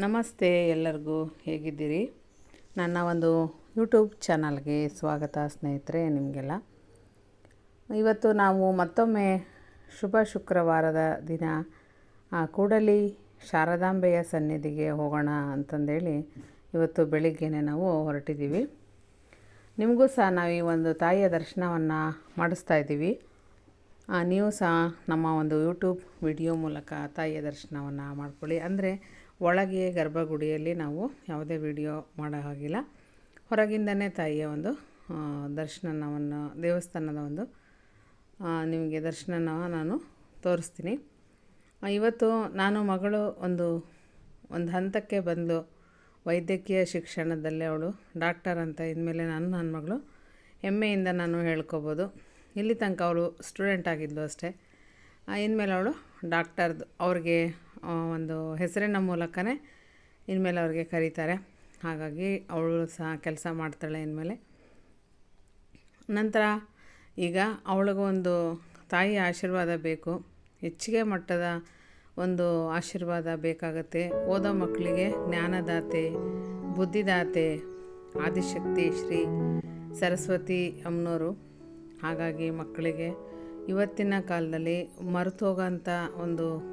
ನಮಸ್ತೆ ಎಲ್ಲರಿಗೂ ಹೇಗಿದ್ದೀರಿ? ನನ್ನ ಒಂದು ಯೂಟ್ಯೂಬ್ ಚಾನಲ್ಗೆ ಸ್ವಾಗತ ಸ್ನೇಹಿತರೆ ನಿಮಗೆಲ್ಲ. ಇವತ್ತು ನಾವು ಮತ್ತೊಮ್ಮೆ ಶುಭ ಶುಕ್ರವಾರದ ದಿನ ಕೂಡಲಿ ಶಾರದಾಂಬೆಯ ಸನ್ನಿಧಿಗೆ ಹೋಗೋಣ ಅಂತಂದೇಳಿ ಇವತ್ತು ಬೆಳಿಗ್ಗೆನೆ ನಾವು ಹೊರಟಿದ್ದೀವಿ. ನಿಮಗೂ ಸಹ ನಾವು ಈ ಒಂದು ತಾಯಿಯ ದರ್ಶನವನ್ನು ಮಾಡಿಸ್ತಾ ಇದ್ದೀವಿ. ನೀವು ಸಹ ನಮ್ಮ ಒಂದು ಯೂಟ್ಯೂಬ್ ವಿಡಿಯೋ ಮೂಲಕ ತಾಯಿಯ ದರ್ಶನವನ್ನು ಮಾಡ್ಕೊಳ್ಳಿ. ಅಂದರೆ ಒಳಗೆ ಗರ್ಭಗುಡಿಯಲ್ಲಿ ನಾವು ಯಾವುದೇ ವಿಡಿಯೋ ಮಾಡೋ ಹಾಗಿಲ್ಲ. ಹೊರಗಿಂದನೇ ತಾಯಿಯ ಒಂದು ದರ್ಶನವನ್ನು ದೇವಸ್ಥಾನದ ಒಂದು ನಿಮಗೆ ದರ್ಶನನ ನಾನು ತೋರಿಸ್ತೀನಿ. ಇವತ್ತು ನಾನು ಮಗಳು ಒಂದು ಒಂದು ಹಂತಕ್ಕೆ ಬಂದು ವೈದ್ಯಕೀಯ ಶಿಕ್ಷಣದಲ್ಲಿ ಅವಳು ಡಾಕ್ಟರ್ ಅಂತ ಇದ್ಮೇಲೆ ನಾನು ನನ್ನ ಮಗಳು ಹೆಮ್ಮೆಯಿಂದ ನಾನು ಹೇಳ್ಕೊಬೋದು. ಇಲ್ಲಿ ತನಕ ಅವಳು ಸ್ಟೂಡೆಂಟ್ ಆಗಿದ್ಲು ಅಷ್ಟೇ. ಇನ್ಮೇಲೆ ಅವಳು ಡಾಕ್ಟರ್ದು, ಅವ್ರಿಗೆ ಒಂದು ಹೆಸರಿನ ಮೂಲಕನೇ ಇನ್ಮೇಲೆ ಅವ್ರಿಗೆ ಕರೀತಾರೆ. ಹಾಗಾಗಿ ಅವಳು ಸಹ ಕೆಲಸ ಮಾಡ್ತಾಳೆ ಇನ್ಮೇಲೆ. ನಂತರ ಈಗ ಅವಳಿಗೂ ಒಂದು ತಾಯಿ ಆಶೀರ್ವಾದ ಬೇಕು. ಹೆಚ್ಚಿಗೆ ಮಟ್ಟದ ಒಂದು ಆಶೀರ್ವಾದ ಬೇಕಾಗುತ್ತೆ. ಓದೋ ಮಕ್ಕಳಿಗೆ ಜ್ಞಾನದಾತೆ, ಬುದ್ಧಿದಾತೆ, ಆದಿಶಕ್ತಿ ಶ್ರೀ ಸರಸ್ವತಿ ಅಮ್ಮನವರು ಹಾಗಾಗಿ ಮಕ್ಕಳಿಗೆ ಇವತ್ತಿನ ಕಾಲದಲ್ಲಿ ಮರೆತು ಹೋಗೋಂಥ ಒಂದು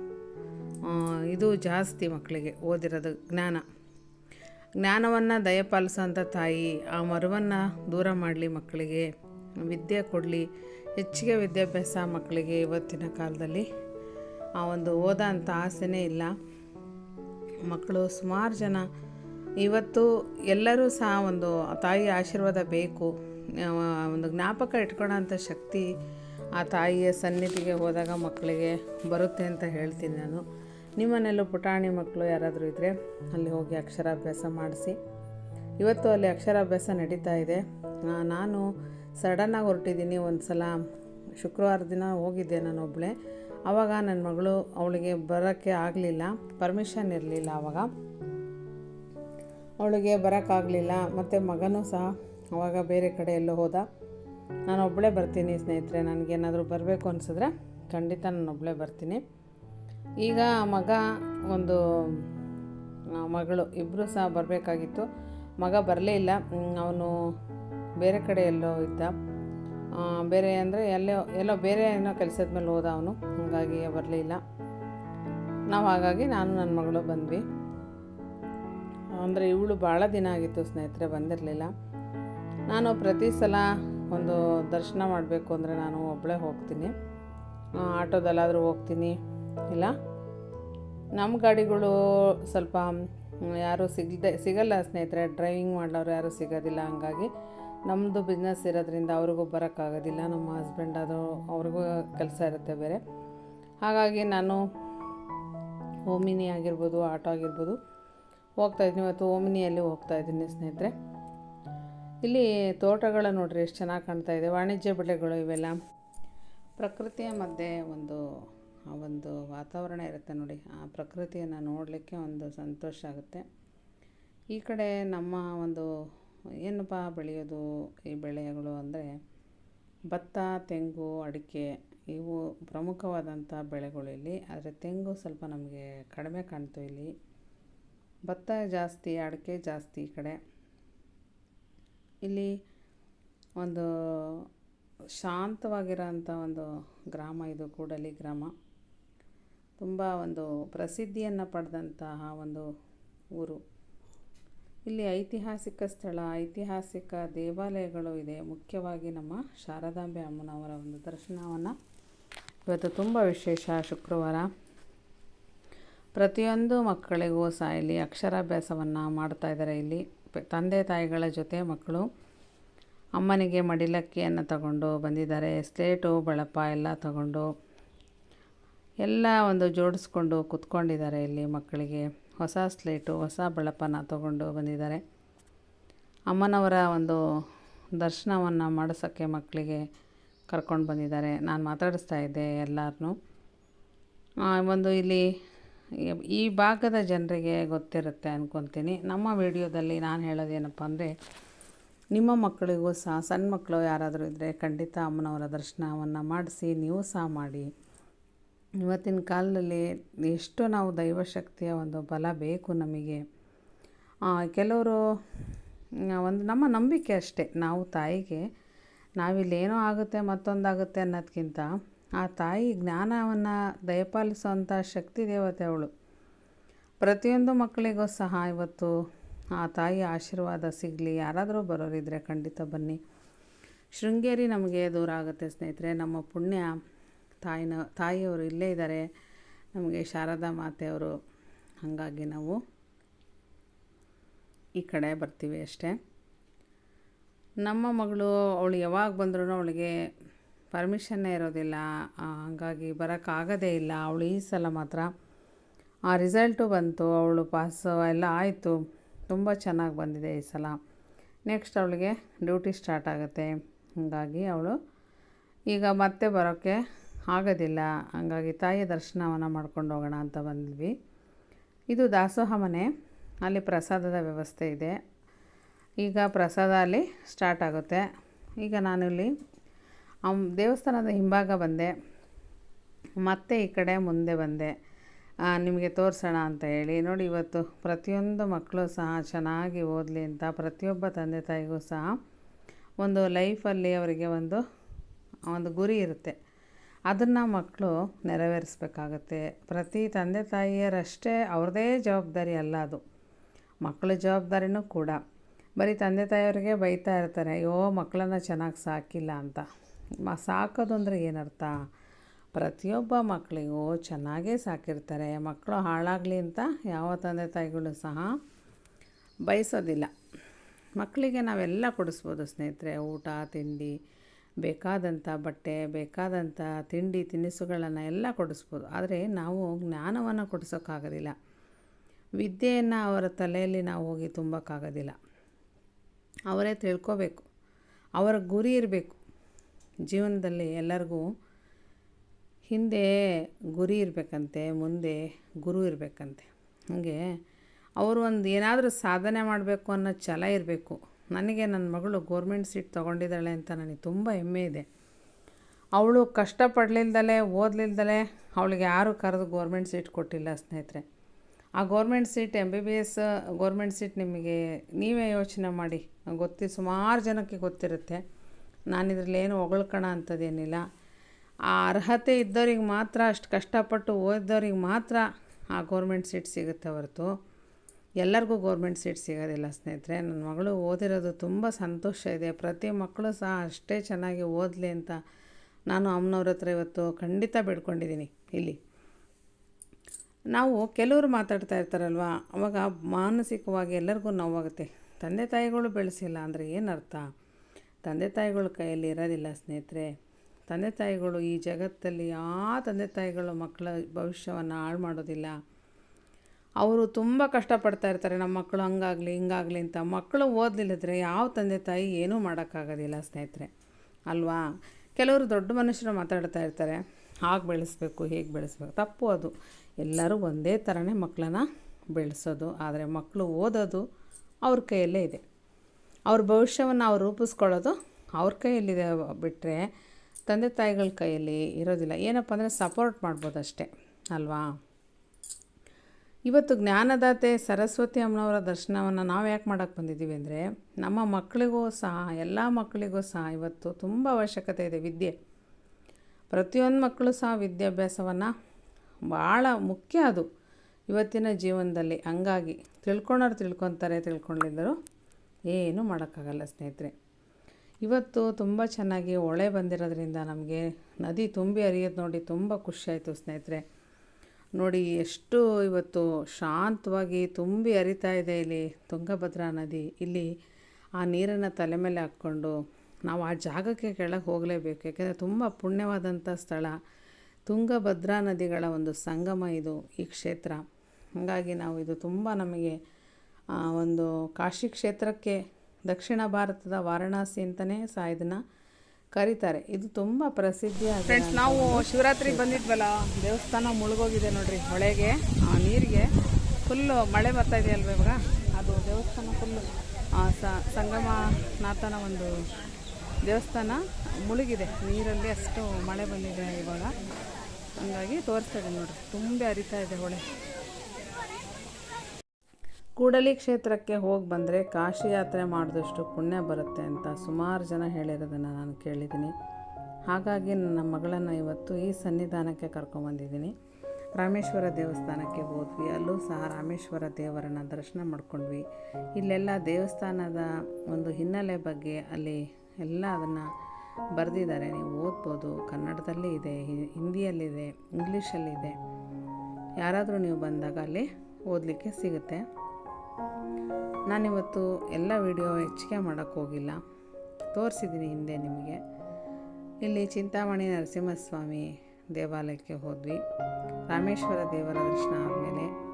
ಇದು ಜಾಸ್ತಿ ಮಕ್ಕಳಿಗೆ ಓದಿರೋದು ಜ್ಞಾನ. ಜ್ಞಾನವನ್ನು ದಯಪಾಲಿಸೋಂಥ ತಾಯಿ, ಆ ಮರವನ್ನು ದೂರ ಮಾಡಲಿ ಮಕ್ಕಳಿಗೆ, ವಿದ್ಯೆ ಕೊಡಲಿ, ಹೆಚ್ಚಿಗೆ ವಿದ್ಯಾಭ್ಯಾಸ ಮಕ್ಕಳಿಗೆ ಇವತ್ತಿನ ಕಾಲದಲ್ಲಿ ಆ ಒಂದು ಓದೋ ಅಂಥ ಆಸೆನೇ ಇಲ್ಲ. ಮಕ್ಕಳು ಸುಮಾರು ಜನ ಇವತ್ತು ಎಲ್ಲರೂ ಸಹ ಒಂದು ತಾಯಿ ಆಶೀರ್ವಾದ ಬೇಕು ಒಂದು ಜ್ಞಾಪಕ ಇಟ್ಕೊಳ್ಳೋಂಥ ಶಕ್ತಿ ಆ ತಾಯಿಯ ಸನ್ನಿಧಿಗೆ ಹೋದಾಗ ಮಕ್ಕಳಿಗೆ ಬರುತ್ತೆ ಅಂತ ಹೇಳ್ತೀನಿ ನಾನು. ನಿಮ್ಮನೆಲ್ಲೂ ಪುಟಾಣಿ ಮಕ್ಕಳು ಯಾರಾದರೂ ಇದ್ದರೆ ಅಲ್ಲಿ ಹೋಗಿ ಅಕ್ಷರಾಭ್ಯಾಸ ಮಾಡಿಸಿ. ಇವತ್ತು ಅಲ್ಲಿ ಅಕ್ಷರಾಭ್ಯಾಸ ನಡೀತಾ ಇದೆ. ನಾನು ಸಡನ್ನಾಗಿ ಹೊರಟಿದ್ದೀನಿ. ಒಂದು ಸಲ ಶುಕ್ರವಾರ ದಿನ ಹೋಗಿದ್ದೆ ನಾನು ಒಬ್ಬಳೆ ಆವಾಗ ನನ್ನ ಮಗಳು ಅವಳಿಗೆ ಬರೋಕ್ಕೆ ಆಗಲಿಲ್ಲ. ಪರ್ಮಿಷನ್ ಇರಲಿಲ್ಲ ಆವಾಗ ಅವಳಿಗೆ ಬರೋಕ್ಕಾಗಲಿಲ್ಲ ಮತ್ತು ಮಗನೂ ಸಹ ಅವಾಗ ಬೇರೆ ಕಡೆ ಎಲ್ಲೋ ಹೋದ. ನಾನು ಒಬ್ಬಳೇ ಬರ್ತೀನಿ ಸ್ನೇಹಿತರೆ. ನನಗೇನಾದರೂ ಬರಬೇಕು ಅನಿಸಿದ್ರೆ ಖಂಡಿತ ನಾನು ಒಬ್ಬಳೇ ಬರ್ತೀನಿ. ಈಗ ಮಗ ಒಂದು ಮಗಳು ಇಬ್ಬರು ಸಹ ಬರಬೇಕಾಗಿತ್ತು. ಮಗ ಬರಲೇ ಇಲ್ಲ. ಅವನು ಬೇರೆ ಕಡೆ ಎಲ್ಲೋ ಇದ್ದ ಬೇರೆ ಅಂದರೆ ಎಲ್ಲೋ ಎಲ್ಲೋ ಬೇರೆ ಏನೋ ಕೆಲಸದ ಮೇಲೆ ಹೋದ ಅವನು. ಹಾಗಾಗಿ ಬರಲೇ ಇಲ್ಲ. ನಾವು ಹಾಗಾಗಿ ನಾನು ನನ್ನ ಮಗಳು ಬಂದ್ವಿ. ಅಂದರೆ ಇವಳು ಭಾಳ ದಿನ ಆಗಿತ್ತು ಸ್ನೇಹಿತರೆ, ಬಂದಿರಲಿಲ್ಲ. ನಾನು ಪ್ರತಿ ಸಲ ಒಂದು ದರ್ಶನ ಮಾಡಬೇಕು ಅಂದರೆ ನಾನು ಒಬ್ಬಳೇ ಹೋಗ್ತೀನಿ. ಆಟೋದಲ್ಲಾದರೂ ಹೋಗ್ತೀನಿ. ಇಲ್ಲ? ನಮ್ಮ ಗಾಡಿಗಳು ಸ್ವಲ್ಪ ಯಾರೂ ಸಿಗದೆ, ಸಿಗಲ್ಲ ಸ್ನೇಹಿತರೆ. ಡ್ರೈವಿಂಗ್ ಮಾಡೋರು ಯಾರೂ ಸಿಗೋದಿಲ್ಲ ಹಂಗಾಗಿ. ನಮ್ಮದು ಬಿಸ್ನೆಸ್ ಇರೋದ್ರಿಂದ ಅವ್ರಿಗೂ ಬರೋಕ್ಕಾಗೋದಿಲ್ಲ. ನಮ್ಮ ಹಸ್ಬೆಂಡ್ ಅದು, ಅವ್ರಿಗೂ ಕೆಲಸ ಇರುತ್ತೆ ಬೇರೆ. ಹಾಗಾಗಿ ನಾನು ಓಮಿನಿ ಆಗಿರ್ಬೋದು, ಆಟೋ ಆಗಿರ್ಬೋದು ಹೋಗ್ತಾಯಿದ್ದೀನಿ ಇವತ್ತು ಓಮಿನಿಯಲ್ಲಿ ಹೋಗ್ತಾಯಿದ್ದೀನಿ ಸ್ನೇಹಿತರೆ. ಇಲ್ಲಿ ತೋಟಗಳ ನೋಡಿರಿ, ಎಷ್ಟು ಚೆನ್ನಾಗಿ ಕಾಣ್ತಾ ಇದೆ. ವಾಣಿಜ್ಯ ಬೆಳೆಗಳು ಇವೆಲ್ಲ. ಪ್ರಕೃತಿಯ ಮಧ್ಯೆ ಒಂದು ಆ ಒಂದು ವಾತಾವರಣ ಇರುತ್ತೆ ನೋಡಿ. ಆ ಪ್ರಕೃತಿಯನ್ನು ನೋಡಲಿಕ್ಕೆ ಒಂದು ಸಂತೋಷ ಆಗುತ್ತೆ. ಈ ಕಡೆ ನಮ್ಮ ಒಂದು ಏನಪ್ಪ ಬೆಳೆಯೋದು ಈ ಬೆಳೆಗಳು ಅಂದರೆ ಭತ್ತ, ತೆಂಗು, ಅಡಿಕೆ ಇವು ಪ್ರಮುಖವಾದಂಥ ಬೆಳೆಗಳು ಇಲ್ಲಿ. ಆದರೆ ತೆಂಗು ಸ್ವಲ್ಪ ನಮಗೆ ಕಡಿಮೆ ಕಾಣ್ತು ಇಲ್ಲಿ. ಭತ್ತ ಜಾಸ್ತಿ, ಅಡಿಕೆ ಜಾಸ್ತಿ ಈ ಕಡೆ. ಇಲ್ಲಿ ಒಂದು ಶಾಂತವಾಗಿರೋಂಥ ಒಂದು ಗ್ರಾಮ ಇದು ಕೂಡಲಿ ಗ್ರಾಮ. ತುಂಬ ಒಂದು ಪ್ರಸಿದ್ಧಿಯನ್ನು ಪಡೆದಂತಹ ಒಂದು ಊರು. ಇಲ್ಲಿ ಐತಿಹಾಸಿಕ ಸ್ಥಳ, ಐತಿಹಾಸಿಕ ದೇವಾಲಯಗಳು ಇದೆ. ಮುಖ್ಯವಾಗಿ ನಮ್ಮ ಶಾರದಾಂಬೆ ಅಮ್ಮನವರ ಒಂದು ದರ್ಶನವನ್ನು ಇವತ್ತು ತುಂಬ ವಿಶೇಷ. ಶುಕ್ರವಾರ ಪ್ರತಿಯೊಂದು ಮಕ್ಕಳಿಗೂ ಸಹ ಇಲ್ಲಿ ಅಕ್ಷರಾಭ್ಯಾಸವನ್ನು ಮಾಡ್ತಾ ಇದ್ದಾರೆ ಇಲ್ಲಿ. ತಂದೆ, ತಾಯಿಗಳ ಜೊತೆ ಮಕ್ಕಳು ಅಮ್ಮನಿಗೆ ಮಡಿಲಕ್ಕಿಯನ್ನು ತಗೊಂಡು ಬಂದಿದ್ದಾರೆ. ಸ್ಲೇಟು ಬಳಪ ಎಲ್ಲ ತಗೊಂಡು ಎಲ್ಲ ಒಂದು ಜೋಡಿಸ್ಕೊಂಡು ಕುತ್ಕೊಂಡಿದ್ದಾರೆ ಇಲ್ಲಿ ಮಕ್ಕಳಿಗೆ. ಹೊಸ ಸ್ಲೇಟು, ಹೊಸ ಬಳಪನ ತಗೊಂಡು ಬಂದಿದ್ದಾರೆ. ಅಮ್ಮನವರ ಒಂದು ದರ್ಶನವನ್ನು ಮಾಡಿಸೋಕ್ಕೆ ಮಕ್ಕಳಿಗೆ ಕರ್ಕೊಂಡು ಬಂದಿದ್ದಾರೆ. ನಾನು ಮಾತಾಡಿಸ್ತಾ ಇದ್ದೆ ಎಲ್ಲರನ್ನೂ ಒಂದು ಇಲ್ಲಿ ಈ- ಭಾಗದ ಜನರಿಗೆ ಗೊತ್ತಿರುತ್ತೆ ಅಂದ್ಕೊತೀನಿ ನಮ್ಮ ವಿಡಿಯೋದಲ್ಲಿ ನಾನು ಹೇಳೋದೇನಪ್ಪ ಅಂದರೆ, ನಿಮ್ಮ ಮಕ್ಕಳಿಗೂ ಸಹ, ಸಣ್ಣ ಮಕ್ಕಳು ಯಾರಾದರೂ ಇದ್ದರೆ ಖಂಡಿತ ಅಮ್ಮನವರ ದರ್ಶನವನ್ನು ಮಾಡಿಸಿ, ನೀವು ಸಹ ಮಾಡಿ. ಇವತ್ತಿನ ಕಾಲದಲ್ಲಿ ಎಷ್ಟು ನಾವು ದೈವಶಕ್ತಿಯ ಒಂದು ಬಲ ಬೇಕು ನಮಗೆ. ಕೆಲವರು ಒಂದು ನಮ್ಮ ನಂಬಿಕೆ ಅಷ್ಟೇ. ನಾವು ತಾಯಿಗೆ ನಾವಿಲ್ಲಿ ಏನೋ ಆಗುತ್ತೆ, ಮತ್ತೊಂದಾಗುತ್ತೆ ಅನ್ನೋದಕ್ಕಿಂತ ಆ ತಾಯಿ ಜ್ಞಾನವನ್ನು ದಯಪಾಲಿಸುವಂಥ ಶಕ್ತಿ ದೇವತೆ ಅವಳು. ಪ್ರತಿಯೊಂದು ಮಕ್ಕಳಿಗೂ ಸಹ ಇವತ್ತು ಆ ತಾಯಿ ಆಶೀರ್ವಾದ ಸಿಗಲಿ. ಯಾರಾದರೂ ಬರೋರಿದ್ದರೆ ಖಂಡಿತ ಬನ್ನಿ. ಶೃಂಗೇರಿ ನಮಗೆ ದೂರ ಆಗುತ್ತೆ ಸ್ನೇಹಿತರೆ. ನಮ್ಮ ಪುಣ್ಯ ತಾಯಿನ, ತಾಯಿಯವರು ಇಲ್ಲೇ ಇದ್ದಾರೆ. ನಮಗೆ ಶಾರದಾ ಮಾತೆಯವರು, ಹಾಗಾಗಿ ನಾವು ಈ ಕಡೆ ಬರ್ತೀವಿ ಅಷ್ಟೇ. ನಮ್ಮ ಮಗಳು, ಅವಳು ಯಾವಾಗ ಬಂದ್ರೂ ಅವಳಿಗೆ ಪರ್ಮಿಷನ್ನೇ ಇರೋದಿಲ್ಲ. ಹಾಗಾಗಿ ಬರೋಕ್ಕಾಗೋದೇ ಇಲ್ಲ. ಅವಳು ಈ ಸಲ ಮಾತ್ರ ಆ ರಿಸಲ್ಟು ಬಂತು, ಅವಳು ಪಾಸ್ ಎಲ್ಲ ಆಯಿತು. ತುಂಬ ಚೆನ್ನಾಗಿ ಬಂದಿದೆ ಈ ಸಲ. ನೆಕ್ಸ್ಟ್ ಅವಳಿಗೆ ಡ್ಯೂಟಿ ಸ್ಟಾರ್ಟ್ ಆಗುತ್ತೆ. ಹಾಗಾಗಿ ಅವಳು ಈಗ ಮತ್ತೆ ಬರೋಕ್ಕೆ ಆಗೋದಿಲ್ಲ. ಹಾಗಾಗಿ ತಾಯಿಯ ದರ್ಶನವನ್ನು ಮಾಡ್ಕೊಂಡು ಹೋಗೋಣ ಅಂತ ಬಂದ್ವಿ. ಇದು ದಾಸೋಹ ಮನೆ. ಅಲ್ಲಿ ಪ್ರಸಾದದ ವ್ಯವಸ್ಥೆ ಇದೆ. ಈಗ ಪ್ರಸಾದ ಅಲ್ಲಿ ಸ್ಟಾರ್ಟ್ ಆಗುತ್ತೆ. ಈಗ ನಾನು ಇಲ್ಲಿ ದೇವಸ್ಥಾನದ ಹಿಂಭಾಗ ಬಂದೆ. ಮತ್ತೆ ಈ ಕಡೆ ಮುಂದೆ ಬಂದೆ. ನಿಮಗೆ ತೋರಿಸೋಣ ಅಂತ ಹೇಳಿ. ನೋಡಿ, ಇವತ್ತು ಪ್ರತಿಯೊಂದು ಮಕ್ಕಳು ಸಹ ಚೆನ್ನಾಗಿ ಓದಲಿ ಅಂತ ಪ್ರತಿಯೊಬ್ಬ ತಂದೆ ತಾಯಿಗೂ ಸಹ ಒಂದು ಲೈಫಲ್ಲಿ ಅವರಿಗೆ ಒಂದು ಒಂದು ಗುರಿ ಇರುತ್ತೆ. ಅದನ್ನು ಮಕ್ಕಳು ನೆರವೇರಿಸ್ಬೇಕಾಗತ್ತೆ. ಪ್ರತಿ ತಂದೆ ತಾಯಿಯರಷ್ಟೇ ಅವ್ರದ್ದೇ ಜವಾಬ್ದಾರಿ ಅಲ್ಲ ಅದು. ಮಕ್ಕಳ ಜವಾಬ್ದಾರಿನೂ ಕೂಡ. ಬರೀ ತಂದೆ ತಾಯಿಯವರಿಗೆ ಬೈತಾ ಇರ್ತಾರೆ, ಅಯ್ಯೋ ಮಕ್ಕಳನ್ನ ಚೆನ್ನಾಗಿ ಸಾಕಿಲ್ಲ ಅಂತ. ಮ, ಸಾಕೋದು ಅಂದರೆ ಏನರ್ಥ? ಪ್ರತಿಯೊಬ್ಬ ಮಕ್ಕಳಿಗೂ ಚೆನ್ನಾಗೇ ಸಾಕಿರ್ತಾರೆ. ಮಕ್ಕಳು ಹಾಳಾಗಲಿ ಅಂತ ಯಾವ ತಂದೆ ತಾಯಿಗಳು ಸಹ ಬಯಸೋದಿಲ್ಲ. ಮಕ್ಕಳಿಗೆ ನಾವೆಲ್ಲ ಕೊಡಿಸ್ಬೋದು ಸ್ನೇಹಿತರೆ, ಊಟ, ತಿಂಡಿ. ಬೇಕಾದಂಥ ಬಟ್ಟೆ, ಬೇಕಾದಂಥ ತಿಂಡಿ, ತಿನಿಸುಗಳನ್ನು ಎಲ್ಲ ಕೊಡಿಸ್ಬೋದು. ಆದರೆ ನಾವು ಜ್ಞಾನವನ್ನು ಕೊಡಿಸೋಕ್ಕಾಗೋದಿಲ್ಲ. ವಿದ್ಯೆಯನ್ನು ಅವರ ತಲೆಯಲ್ಲಿ ನಾವು ಹೋಗಿ ತುಂಬೋಕ್ಕಾಗೋದಿಲ್ಲ. ಅವರೇ ತಿಳ್ಕೋಬೇಕು. ಅವರ ಗುರಿ ಇರಬೇಕು. ಜೀವನದಲ್ಲಿ ಎಲ್ಲರಿಗೂ ಹಿಂದೆ ಗುರಿ ಇರಬೇಕಂತೆ, ಮುಂದೆ ಗುರು ಇರಬೇಕಂತೆ. ಹಾಗೆ ಅವರು ಒಂದು ಏನಾದರೂ ಸಾಧನೆ ಮಾಡಬೇಕು ಅನ್ನೋ ಛಲ ಇರಬೇಕು. ನನಗೆ ನನ್ನ ಮಗಳು ಗೋರ್ಮೆಂಟ್ ಸೀಟ್ ತೊಗೊಂಡಿದ್ದಾಳೆ ಅಂತ ನನಗೆ ತುಂಬ ಹೆಮ್ಮೆ ಇದೆ. ಅವಳು ಕಷ್ಟಪಡಲಿಲ್ದಲೆ, ಓದಲಿಲ್ದಲೆ ಅವಳಿಗೆ ಯಾರು ಕರೆದು ಗೋರ್ಮೆಂಟ್ ಸೀಟ್ ಕೊಟ್ಟಿಲ್ಲ ಸ್ನೇಹಿತರೆ. ಆ government seat M B B S government seat ನಿಮಗೆ ನೀವೇ ಯೋಚನೆ ಮಾಡಿ. ಗೊತ್ತಿ ಸುಮಾರು ಜನಕ್ಕೆ ಗೊತ್ತಿರುತ್ತೆ. ನಾನು ಇದರಲ್ಲಿ ಏನು ಹೊಗಳ್ಕೋಣ ಅಂಥದ್ದೇನಿಲ್ಲ ಆ ಅರ್ಹತೆ ಇದ್ದವ್ರಿಗೆ ಮಾತ್ರ, ಅಷ್ಟು ಕಷ್ಟಪಟ್ಟು ಓದಿದವ್ರಿಗೆ ಮಾತ್ರ ಆ ಗೋರ್ಮೆಂಟ್ ಸೀಟ್ ಸಿಗುತ್ತೆ ಹೊರತು. ಎಲ್ಲರಿಗೂ ಗೌರ್ಮೆಂಟ್ ಸೀಟ್ ಸಿಗೋದಿಲ್ಲ ಸ್ನೇಹಿತರೆ. ನನ್ನ ಮಗಳು ಓದಿರೋದು ತುಂಬ ಸಂತೋಷ ಇದೆ. ಪ್ರತಿ ಮಕ್ಕಳು ಸಹ ಅಷ್ಟೇ ಚೆನ್ನಾಗಿ ಓದಲಿ ಅಂತ ನಾನು ಅಮ್ಮನವ್ರ ಹತ್ರ ಇವತ್ತು ಖಂಡಿತ ಬೇಡ್ಕೊಂಡಿದ್ದೀನಿ. ಇಲ್ಲಿ. ನಾವು ಕೆಲವರು ಮಾತಾಡ್ತಾ ಇರ್ತಾರಲ್ವ? ಅವಾಗ ಮಾನಸಿಕವಾಗಿ ಎಲ್ಲರಿಗೂ ನೋವಾಗುತ್ತೆ. ತಂದೆ ತಾಯಿಗಳು ಬೆಳೆಸಿಲ್ಲ ಅಂದರೆ ಏನರ್ಥ ತಂದೆ ತಾಯಿಗಳ ಕೈಯಲ್ಲಿ ಇರೋದಿಲ್ಲ ಸ್ನೇಹಿತರೆ. ತಂದೆ ತಾಯಿಗಳು ಈ ಜಗತ್ತಲ್ಲಿ ಯಾವ ತಂದೆ ತಾಯಿಗಳು ಮಕ್ಕಳ ಭವಿಷ್ಯವನ್ನು ಹಾಳು ಮಾಡೋದಿಲ್ಲ. ಅವರು ತುಂಬ ಕಷ್ಟಪಡ್ತಾ ಇರ್ತಾರೆ, ನಮ್ಮ ಮಕ್ಕಳು ಹಂಗಾಗಲಿ, ಹಿಂಗಾಗಲಿ ಅಂತ. ಮಕ್ಕಳು ಓದಲಿಲ್ಲದ್ರೆ ಯಾವ ತಂದೆ ತಾಯಿ ಏನೂ ಮಾಡೋಕ್ಕಾಗೋದಿಲ್ಲ ಸ್ನೇಹಿತರೆ. ಅಲ್ವಾ? ಕೆಲವರು ದೊಡ್ಡ ಮನುಷ್ಯರು ಮಾತಾಡ್ತಾ ಇರ್ತಾರೆ, ಹಾಗೆ ಬೆಳೆಸ್ಬೇಕು, ಹೇಗೆ ಬೆಳೆಸ್ಬೇಕು. ತಪ್ಪು ಅದು. ಎಲ್ಲರೂ ಒಂದೇ ಥರನೇ ಮಕ್ಕಳನ್ನ ಬೆಳೆಸೋದು. ಆದರೆ ಮಕ್ಕಳು ಓದೋದು ಅವ್ರ ಕೈಯಲ್ಲೇ ಇದೆ. ಅವ್ರ ಭವಿಷ್ಯವನ್ನು ಅವ್ರು ರೂಪಿಸ್ಕೊಳ್ಳೋದು ಅವ್ರ ಕೈಯಲ್ಲಿದೆ ಬಿಟ್ಟರೆ ತಂದೆ ತಾಯಿಗಳ ಕೈಯಲ್ಲಿ ಇರೋದಿಲ್ಲ. ಏನಪ್ಪ ಅಂದರೆ ಸಪೋರ್ಟ್ ಮಾಡ್ಬೋದು ಅಷ್ಟೇ. ಅಲ್ವಾ? ಇವತ್ತು ಜ್ಞಾನದಾತೆ ಸರಸ್ವತಿ ಅಮ್ಮನವರ ದರ್ಶನವನ್ನು ನಾವು ಯಾಕೆ ಮಾಡೋಕ್ಕೆ ಬಂದಿದ್ದೀವಿ ಅಂದರೆ, ನಮ್ಮ ಮಕ್ಕಳಿಗೂ ಸಹ, ಎಲ್ಲ ಮಕ್ಕಳಿಗೂ ಸಹ ಇವತ್ತು ತುಂಬ ಅವಶ್ಯಕತೆ ಇದೆ ವಿದ್ಯೆ. ಪ್ರತಿಯೊಂದು ಮಕ್ಕಳು ಸಹ ವಿದ್ಯಾಭ್ಯಾಸವನ್ನು ಭಾಳ ಮುಖ್ಯ ಅದು ಇವತ್ತಿನ ಜೀವನದಲ್ಲಿ. ಹಂಗಾಗಿ ತಿಳ್ಕೊಳೋರು ತಿಳ್ಕೊತಾರೆ ತಿಳ್ಕೊಂಡಿದ್ದರು ಏನೂ ಮಾಡೋಕ್ಕಾಗಲ್ಲ ಸ್ನೇಹಿತರೆ. ಇವತ್ತು ತುಂಬ ಚೆನ್ನಾಗಿ ಹೊಳೆ ಬಂದಿರೋದ್ರಿಂದ ನಮಗೆ ನದಿ ತುಂಬಿ ಹರಿಯೋದು ನೋಡಿ ತುಂಬ ಖುಷಿಯಾಯಿತು ಸ್ನೇಹಿತರೆ. ನೋಡಿ, ಎಷ್ಟು ಇವತ್ತು ಶಾಂತವಾಗಿ ತುಂಬಿ ಹರಿತಾ ಇದೆ ಇಲ್ಲಿ ತುಂಗಭದ್ರಾ ನದಿ. ಇಲ್ಲಿ ಆ ನೀರನ್ನು ತಲೆ ಮೇಲೆ ಹಾಕ್ಕೊಂಡು ನಾವು ಆ ಜಾಗಕ್ಕೆ ಕೆಳಗೆ ಹೋಗಲೇಬೇಕು. ಯಾಕೆಂದರೆ ತುಂಬ ಪುಣ್ಯವಾದಂಥ ಸ್ಥಳ. ತುಂಗಭದ್ರಾ ನದಿಗಳ ಒಂದು ಸಂಗಮ ಇದು, ಈ ಕ್ಷೇತ್ರ. ಹಾಗಾಗಿ ನಾವು ಇದು ತುಂಬ ನಮಗೆ ಒಂದು ಕಾಶಿ ಕ್ಷೇತ್ರಕ್ಕೆ ದಕ್ಷಿಣ ಭಾರತದ ವಾರಣಾಸಿ ಅಂತಲೇ ಸಹ ಇದನ್ನು ಕರೀತಾರೆ. ಇದು ತುಂಬ ಪ್ರಸಿದ್ಧಿ ಫ್ರೆಂಡ್ಸ್ ನಾವು ಶಿವರಾತ್ರಿ ಬಂದಿದ್ವಲ್ಲ ದೇವಸ್ಥಾನ ಮುಳುಗೋಗಿದೆ ನೋಡ್ರಿ ಹೊಳೆಗೆ ಆ ನೀರಿಗೆ. ಫುಲ್ಲು ಮಳೆ ಬರ್ತಾ ಇದೆ ಅಲ್ವ ಇವಾಗ? ಅದು ದೇವಸ್ಥಾನ ಫುಲ್ಲು ಸಂಗಮನಾಥನ ಒಂದು ದೇವಸ್ಥಾನ ಮುಳುಗಿದೆ. ನೀರಲ್ಲಿ ಅಷ್ಟು ಮಳೆ ಬಂದಿದೆ ಇವಾಗ. ಹಂಗಾಗಿ ತೋರಿಸ್ತಾ ಇದೆ ನೋಡ್ರಿ ತುಂಬಿ ಹರಿತಾ ಇದೆ ಹೊಳೆ. ಕೂಡಲಿ ಕ್ಷೇತ್ರಕ್ಕೆ ಹೋಗಿ ಬಂದರೆ ಕಾಶಿ ಯಾತ್ರೆ ಮಾಡಿದಷ್ಟು ಪುಣ್ಯ ಬರುತ್ತೆ ಅಂತ ಸುಮಾರು ಜನ ಹೇಳಿರೋದನ್ನು ನಾನು ಕೇಳಿದ್ದೀನಿ. ಹಾಗಾಗಿ ನನ್ನ ಮಗಳನ್ನು ಇವತ್ತು ಈ ಸನ್ನಿಧಾನಕ್ಕೆ ಕರ್ಕೊಂಬಂದಿದ್ದೀನಿ ರಾಮೇಶ್ವರ ದೇವಸ್ಥಾನಕ್ಕೆ ಹೋದ್ವಿ. ಅಲ್ಲೂ ಸಹ ರಾಮೇಶ್ವರ ದೇವರನ್ನು ದರ್ಶನ ಮಾಡ್ಕೊಂಡ್ವಿ. ಇಲ್ಲೆಲ್ಲ ದೇವಸ್ಥಾನದ ಒಂದು ಹಿನ್ನೆಲೆ ಬಗ್ಗೆ ಅಲ್ಲಿ ಎಲ್ಲ ಅದನ್ನು ಬರೆದಿದ್ದಾರೆ. ನೀವು ಓದ್ಬೋದು. ಕನ್ನಡದಲ್ಲಿ ಇದೆ ಹಿಂದಿಯಲ್ಲಿದೆ ಇಂಗ್ಲೀಷಲ್ಲಿದೆ ಯಾರಾದರೂ ನೀವು ಬಂದಾಗ ಅಲ್ಲಿ ಓದಲಿಕ್ಕೆ ಸಿಗುತ್ತೆ. ನಾನಿವತ್ತು ಎಲ್ಲ ವಿಡಿಯೋ ಹೆಚ್ಚಿಗೆ ಮಾಡೋಕ್ಕೆ ಹೋಗಿಲ್ಲ. ತೋರಿಸಿದ್ದೀನಿ ಹಿಂದೆ ನಿಮಗೆ. ಇಲ್ಲಿ ಚಿಂತಾಮಣಿ ನರಸಿಂಹಸ್ವಾಮಿ ದೇವಾಲಯಕ್ಕೆ ಹೋದ್ವಿ. ರಾಮೇಶ್ವರ ದೇವರ ದರ್ಶನ ಆದಮೇಲೆ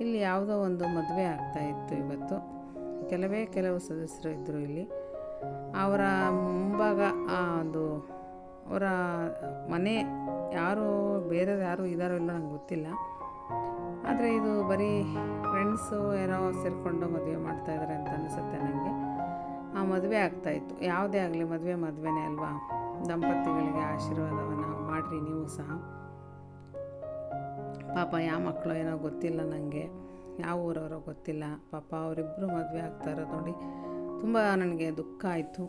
ಇಲ್ಲಿ ಯಾವುದೋ ಒಂದು ಮದುವೆ ಆಗ್ತಾ ಇತ್ತು ಇವತ್ತು. ಕೆಲವೇ ಕೆಲವು ಸದಸ್ಯರು ಇದ್ದರು ಇಲ್ಲಿ. ಅವರ ಮುಂಭಾಗ ಆ ಒಂದು ಅವರ ಮನೆ ಯಾರು ಬೇರೆ ಯಾರು ಇದ್ದಾರೋ ಇಲ್ಲ ನಂಗೆ ಗೊತ್ತಿಲ್ಲ. ಆದರೆ ಇದು ಬರೀ ಫ್ರೆಂಡ್ಸು ಏನೋ ಸೇರಿಕೊಂಡು ಮದುವೆ ಮಾಡ್ತಾಯಿದ್ದಾರೆ ಅಂತ ಅನಿಸುತ್ತೆ ನನಗೆ ಆ ಮದುವೆ ಆಗ್ತಾಯಿತ್ತು ಯಾವುದೇ ಆಗಲಿ ಮದುವೆ ಮದುವೆನೇ ಅಲ್ವಾ? ದಂಪತಿಗಳಿಗೆ ಆಶೀರ್ವಾದವನ್ನು ಮಾಡಿರಿ ನೀವು ಸಹ. ಪಾಪ ಯಾವ ಮಕ್ಕಳು ಏನೋ ಗೊತ್ತಿಲ್ಲ ನನಗೆ ಯಾವ ಊರವರೋ ಗೊತ್ತಿಲ್ಲ. ಪಾಪ ಅವರಿಬ್ಬರು ಮದುವೆ ಆಗ್ತಾ ಇರೋದು ನೋಡಿ ತುಂಬ ನನಗೆ ದುಃಖ ಆಯಿತು.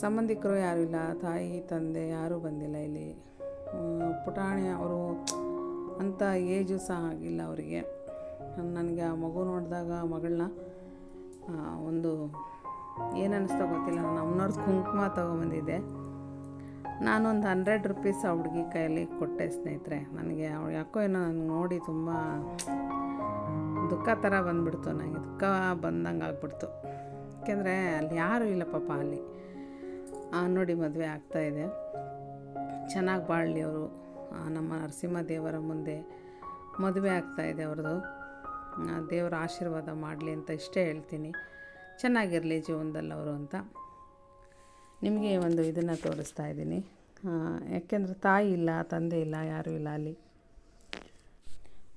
ಸಂಬಂಧಿಕರು ಯಾರೂ ಇಲ್ಲ, ತಾಯಿ, ತಂದೆ ಯಾರೂ ಬಂದಿಲ್ಲ ಇಲ್ಲಿ. ಪುಟಾಣಿ ಅವರು ಅಂಥ ಏಜು ಸಹ ಆಗಿಲ್ಲ ಅವರಿಗೆ. ನನಗೆ ಆ ಮಗು ನೋಡಿದಾಗ ಮಗಳನ್ನ ಒಂದು ಏನು ಅನ್ನಿಸ್ತೋ ಗೊತ್ತಿಲ್ಲ. ನಾನು ಅಮ್ಮನವ್ರದ್ದು ಕುಂಕುಮ ತೊಗೊಂಬಂದಿದ್ದೆ. ನಾನೊಂದು ಹಂಡ್ರೆಡ್ ರುಪೀಸ್ ಆ ಹುಡುಗಿ ಕೈಯಲ್ಲಿ ಕೊಟ್ಟೆ ಸ್ನೇಹಿತರೆ. ನನಗೆ ಅವಳು ಯಾಕೋ ಏನೋ ನನಗೆ ನೋಡಿ ತುಂಬ ದುಃಖ ಥರ ಬಂದ್ಬಿಡ್ತು. ನನಗೆ ದುಃಖ ಬಂದಂಗೆ ಆಗ್ಬಿಡ್ತು. ಯಾಕೆಂದರೆ ಅಲ್ಲಿ ಯಾರೂ ಇಲ್ಲ ಪಾಪ ಅಲ್ಲಿ. ನೋಡಿ ಮದುವೆ ಆಗ್ತಾಯಿದೆ ಚೆನ್ನಾಗಿ ಬಾಳಲಿ ಅವರು. ನಮ್ಮ ನರಸಿಂಹ ದೇವರ ಮುಂದೆ ಮದುವೆ ಆಗ್ತಾಯಿದೆ ಅವ್ರದ್ದು ಆ, ದೇವರ ಆಶೀರ್ವಾದ ಮಾಡಲಿ ಅಂತ ಇಷ್ಟೇ ಹೇಳ್ತೀನಿ. ಚೆನ್ನಾಗಿರಲಿ ಜೀವನದಲ್ಲಿ ಅವರು ಅಂತ. ನಿಮಗೆ ಒಂದು ಇದನ್ನು ತೋರಿಸ್ತಾ ಇದ್ದೀನಿ. ಯಾಕೆಂದರೆ ತಾಯಿ ಇಲ್ಲ ತಂದೆ ಇಲ್ಲ ಯಾರೂ ಇಲ್ಲ ಅಲ್ಲಿ.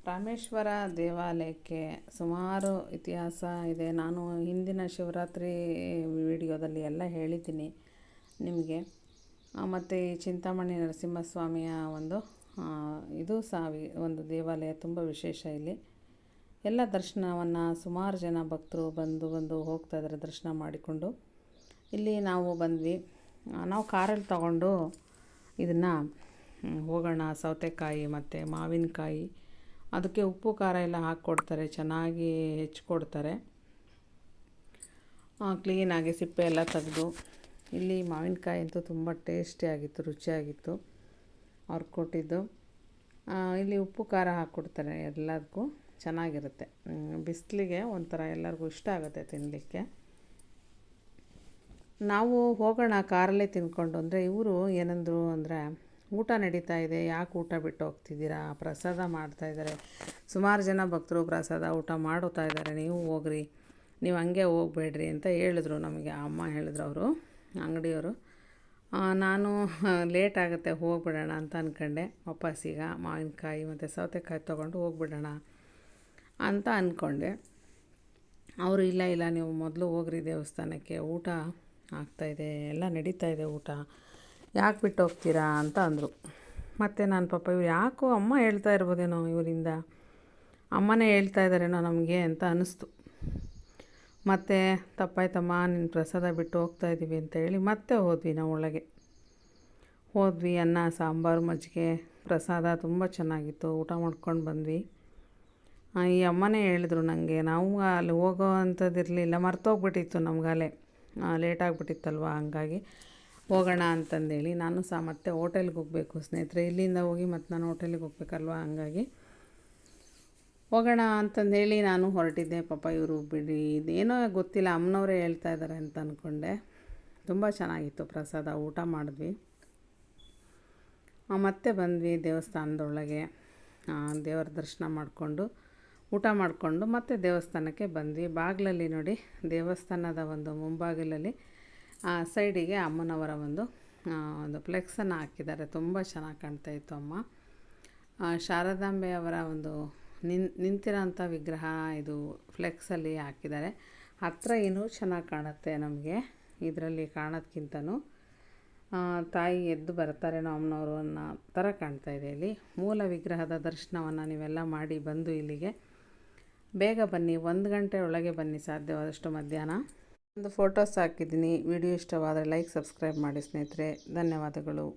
ರಾಮೇಶ್ವರ ದೇವಾಲಯಕ್ಕೆ ಸುಮಾರು ಇತಿಹಾಸ ಇದೆ. ನಾನು ಹಿಂದಿನ ಶಿವರಾತ್ರಿ ವಿಡಿಯೋದಲ್ಲಿ ಎಲ್ಲ ಹೇಳಿದ್ದೀನಿ ನಿಮಗೆ. ಮತ್ತು ಈ ಚಿಂತಾಮಣಿ ನರಸಿಂಹಸ್ವಾಮಿಯ ಒಂದು ಇದು ಸಾವಿ, ಒಂದು ದೇವಾಲಯ ತುಂಬ ವಿಶೇಷ ಇಲ್ಲಿ. ಎಲ್ಲ ದರ್ಶನವನ್ನು ಸುಮಾರು ಜನ ಭಕ್ತರು ಬಂದು ಬಂದು ಹೋಗ್ತಾ ಇದ್ದಾರೆ ದರ್ಶನ ಮಾಡಿಕೊಂಡು. ಇಲ್ಲಿ ನಾವು ಬಂದ್ವಿ. ನಾವು ಕಾರಲ್ಲಿ ತಗೊಂಡು ಇದನ್ನು ಹೋಗೋಣ, ಸೌತೆಕಾಯಿ ಮತ್ತು ಮಾವಿನಕಾಯಿ, ಅದಕ್ಕೆ ಉಪ್ಪು, ಖಾರ ಎಲ್ಲ ಹಾಕ್ಕೊಡ್ತಾರೆ, ಚೆನ್ನಾಗಿ ಹೆಚ್ಚಿಕೊಡ್ತಾರೆ ಕ್ಲೀನಾಗಿ ಸಿಪ್ಪೆ ಎಲ್ಲ ತೆಗೆದು. ಇಲ್ಲಿ ಮಾವಿನಕಾಯಿ ಅಂತೂ ತುಂಬ ಟೇಸ್ಟಿಯಾಗಿತ್ತು ರುಚಿಯಾಗಿತ್ತು. ಅವ್ರು ಕೊಟ್ಟಿದ್ದು. ಇಲ್ಲಿ ಉಪ್ಪು, ಖಾರ ಹಾಕ್ಕೊಡ್ತಾರೆ ಎಲ್ಲದಕ್ಕೂ ಚೆನ್ನಾಗಿರುತ್ತೆ. ಬಿಸಿಲಿಗೆ ಒಂಥರ ಎಲ್ಲರಿಗೂ ಇಷ್ಟ ಆಗುತ್ತೆ ತಿನ್ನಲಿಕ್ಕೆ ನಾವು ಹೋಗೋಣ ಕಾರಲ್ಲೇ ತಿನ್ಕೊಂಡು ಅಂದರೆ ಇವರು ಏನಂದರು ಅಂದರೆ, ಊಟ ನಡೀತಾ ಇದೆ, ಯಾಕೆ ಊಟ ಬಿಟ್ಟು ಹೋಗ್ತಿದ್ದೀರಾ? ಪ್ರಸಾದ ಮಾಡ್ತಾಯಿದ್ದಾರೆ ಸುಮಾರು ಜನ ಭಕ್ತರು ಪ್ರಸಾದ ಊಟ ಮಾಡುತ್ತಾ ಇದ್ದಾರೆ. ನೀವು ಹೋಗ್ರಿ, ನೀವು ಹಂಗೆ ಹೋಗ್ಬೇಡ್ರಿ ಅಂತ ಹೇಳಿದ್ರು ನಮಗೆ. ಅಮ್ಮ ಹೇಳಿದ್ರು ಅವರು. ಅಂಗಡಿಯವರು. ನಾನು ಲೇಟ್ ಆಗುತ್ತೆ, ಹೋಗ್ಬಿಡೋಣ ಅಂತ ಅಂದ್ಕೊಂಡೆ ವಾಪಸ್ಸೀಗ ಮಾವಿನಕಾಯಿ ಮತ್ತು ಸೌತೆಕಾಯಿ ತೊಗೊಂಡು ಹೋಗ್ಬಿಡೋಣ ಅಂತ ಅಂದ್ಕೊಂಡೆ ಅವರು, ಇಲ್ಲ ಇಲ್ಲ, ನೀವು ಮೊದಲು ಹೋಗ್ರಿ ದೇವಸ್ಥಾನಕ್ಕೆ, ಊಟ ಆಗ್ತಾಯಿದೆ ಎಲ್ಲ ನಡೀತಾ ಇದೆ ಊಟ, ಯಾಕೆ ಬಿಟ್ಟು ಹೋಗ್ತೀರಾ? ಅಂತ ಅಂದರು. ಮತ್ತು ನಾನು ಪಾಪ, ಇವ್ರು ಯಾಕೋ ಅಮ್ಮ ಹೇಳ್ತಾ ಇರ್ಬೋದೇನೋ ಇವರಿಂದ? ಅಮ್ಮನೇ ಹೇಳ್ತಾ ಇದ್ದಾರೇನೋ ನಮಗೆ ಅಂತ ಅನ್ನಿಸ್ತು ಮತ್ತು ತಪ್ಪಾಯ್ತಮ್ಮ ನಿನ್ನ ಪ್ರಸಾದ ಬಿಟ್ಟು ಹೋಗ್ತಾ ಇದ್ದೀವಿ ಅಂತ ಹೇಳಿ ಮತ್ತೆ ಹೋದ್ವಿ ನಾವು ಒಳಗೆ. ಹೋದ್ವಿ, ಅನ್ನ, ಸಾಂಬಾರು, ಮಜ್ಜಿಗೆ, ಪ್ರಸಾದ ತುಂಬ ಚೆನ್ನಾಗಿತ್ತು. ಊಟ ಮಾಡ್ಕೊಂಡು ಬಂದ್ವಿ. ಈ ಅಮ್ಮನೇ ಹೇಳಿದ್ರು ನನಗೆ ನಾವು ಅಲ್ಲಿ ಹೋಗೋ ಅಂಥದ್ದಿರಲಿಲ್ಲ ಮರ್ತೋಗ್ಬಿಟ್ಟಿತ್ತು ನಮಗಾಲೇ ಲೇಟ್ ಆಗಿಬಿಟ್ಟಿತ್ತಲ್ವ, ಹಂಗಾಗಿ ಹೋಗೋಣ ಅಂತಂದೇಳಿ ನಾನು ಸಹ ಮತ್ತೆ ಹೋಟೆಲ್ಗೆ ಹೋಗಬೇಕು ಸ್ನೇಹಿತರೆ. ಇಲ್ಲಿಂದ ಹೋಗಿ ಮತ್ತು ನಾನು ಹೋಟೆಲಿಗೆ ಹೋಗ್ಬೇಕಲ್ವ, ಹಂಗಾಗಿ ಹೋಗೋಣ ಅಂತಂದೇಳಿ ನಾನು ಹೊರಟಿದ್ದೆ. ಪಾಪ ಇವರು ಬಿಡಿ ಇದೇನೋ ಗೊತ್ತಿಲ್ಲ ಅಮ್ಮನವರೇ ಹೇಳ್ತಾ ಇದ್ದಾರೆ ಅಂತ ಅಂದ್ಕೊಂಡೆ ತುಂಬ ಚೆನ್ನಾಗಿತ್ತು ಪ್ರಸಾದ ಊಟ ಮಾಡಿದ್ವಿ. ಮತ್ತೆ ಬಂದ್ವಿ ದೇವಸ್ಥಾನದೊಳಗೆ. ದೇವರ ದರ್ಶನ ಮಾಡಿಕೊಂಡು ಊಟ ಮಾಡಿಕೊಂಡು ಮತ್ತೆ ದೇವಸ್ಥಾನಕ್ಕೆ ಬಂದ್ವಿ. ಬಾಗಿಲಲ್ಲಿ ನೋಡಿ ದೇವಸ್ಥಾನದ ಒಂದು ಮುಂಬಾಗಿಲಲ್ಲಿ ಆ, ಸೈಡಿಗೆ ಅಮ್ಮನವರ ಒಂದು ಒಂದು ಫ್ಲೆಕ್ಸನ್ನು ಹಾಕಿದ್ದಾರೆ. ತುಂಬ ಚೆನ್ನಾಗಿ ಕಾಣ್ತಾ ಇತ್ತು ಅಮ್ಮ. ಆ, ಶಾರದಾಂಬೆ ಅವರ ಒಂದು ನಿನ್, ನಿಂತಿರೋಂಥ ವಿಗ್ರಹ ಇದು ಫ್ಲೆಕ್ಸಲ್ಲಿ ಹಾಕಿದ್ದಾರೆ. ಹತ್ತಿರ ಏನೂ ಚೆನ್ನಾಗಿ ಕಾಣುತ್ತೆ ನಮಗೆ, ಇದರಲ್ಲಿ ಕಾಣೋದ್ಕಿಂತನೂ. ತಾಯಿ ಎದ್ದು ಬರ್ತಾರೇನೋ ಅಮ್ಮನವರು ಅನ್ನೋ ಥರ ಕಾಣ್ತಾ ಇದೆ ಇಲ್ಲಿ. ಮೂಲ ವಿಗ್ರಹದ ದರ್ಶನವನ್ನು ನೀವೆಲ್ಲ ಮಾಡಿ ಬಂದು ಇಲ್ಲಿಗೆ. ಬೇಗ ಬನ್ನಿ, ಒಂದು ಗಂಟೆ ಒಳಗೆ ಬನ್ನಿ, ಸಾಧ್ಯವಾದಷ್ಟು ಮಧ್ಯಾಹ್ನ. ಒಂದು ಫೋಟೋಸ್ ಹಾಕಿದ್ದೀನಿ, ವಿಡಿಯೋ ಇಷ್ಟವಾದರೆ ಲೈಕ್, ಸಬ್ಸ್ಕ್ರೈಬ್ ಮಾಡಿ ಸ್ನೇಹಿತರೆ. ಧನ್ಯವಾದಗಳು.